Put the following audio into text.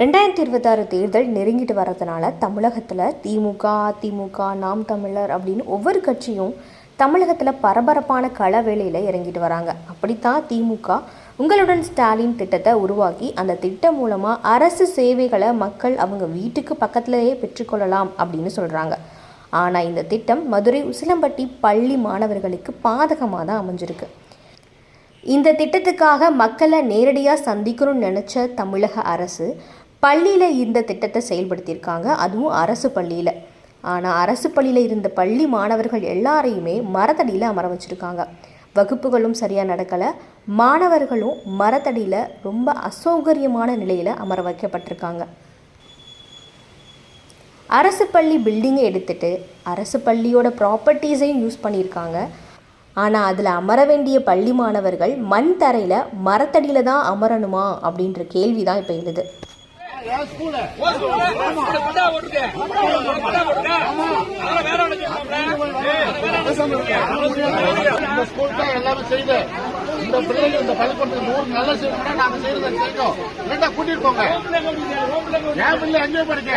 ரெண்டாயிரத்தி இருபத்தாறு தேர்தல் நெருங்கிட்டு வரதுனால தமிழகத்தில் திமுக அதிமுக நாம் தமிழர் அப்படின்னு ஒவ்வொரு கட்சியும் தமிழகத்தில் பரபரப்பான கள வேலையில் இறங்கிட்டு வராங்க. அப்படித்தான் திமுக உங்களுடன் ஸ்டாலின் திட்டத்தை உருவாக்கி அந்த திட்டம் மூலமாக அரசு சேவைகளை மக்கள் அவங்க வீட்டுக்கு பக்கத்திலேயே பெற்றுக்கொள்ளலாம் அப்படின்னு சொல்கிறாங்க ஆனால் இந்த திட்டம் மதுரை உசிலம்பட்டி பள்ளி மாணவர்களுக்கு பாதகமாக தான் அமைஞ்சிருக்கு. இந்த திட்டத்துக்காக மக்களை நேரடியாக சந்திக்கணும்னு நினச்ச தமிழக அரசு பள்ளியில் இந்த திட்டத்தை செயல்படுத்தியிருக்காங்க. அதுவும் அரசு பள்ளியில். ஆனால் அரசு பள்ளியில் இருந்த பள்ளி மாணவர்கள் எல்லாரையுமே மரத்தடியில் அமர வச்சுருக்காங்க. வகுப்புகளும் சரியாக நடக்கலை. மாணவர்களும் மரத்தடியில் ரொம்ப அசௌகரியமான நிலையில் அமர வைக்கப்பட்டிருக்காங்க. அரசு பள்ளி பில்டிங்கை எடுத்துட்டு அரசு பள்ளியோட ப்ராப்பர்ட்டிஸையும் யூஸ் பண்ணியிருக்காங்க. ஆனால் அதில் அமர வேண்டிய பள்ளி மாணவர்கள் மண் தரையில் மரத்தடியில் தான் அமரணுமா அப்படின்ற கேள்வி தான் இப்போ எழுது. இந்த ஸ்கூல் தான் எல்லாமே செய்யுது இந்த பிள்ளைங்க இந்த பள்ளிக்கூடத்துக்கு நூறு நல்ல செய்யணும்னா நாங்க செய்யறதை செய்யணும் ரெண்டா கூட்டிட்டு போங்க என் பிள்ளை படிக்க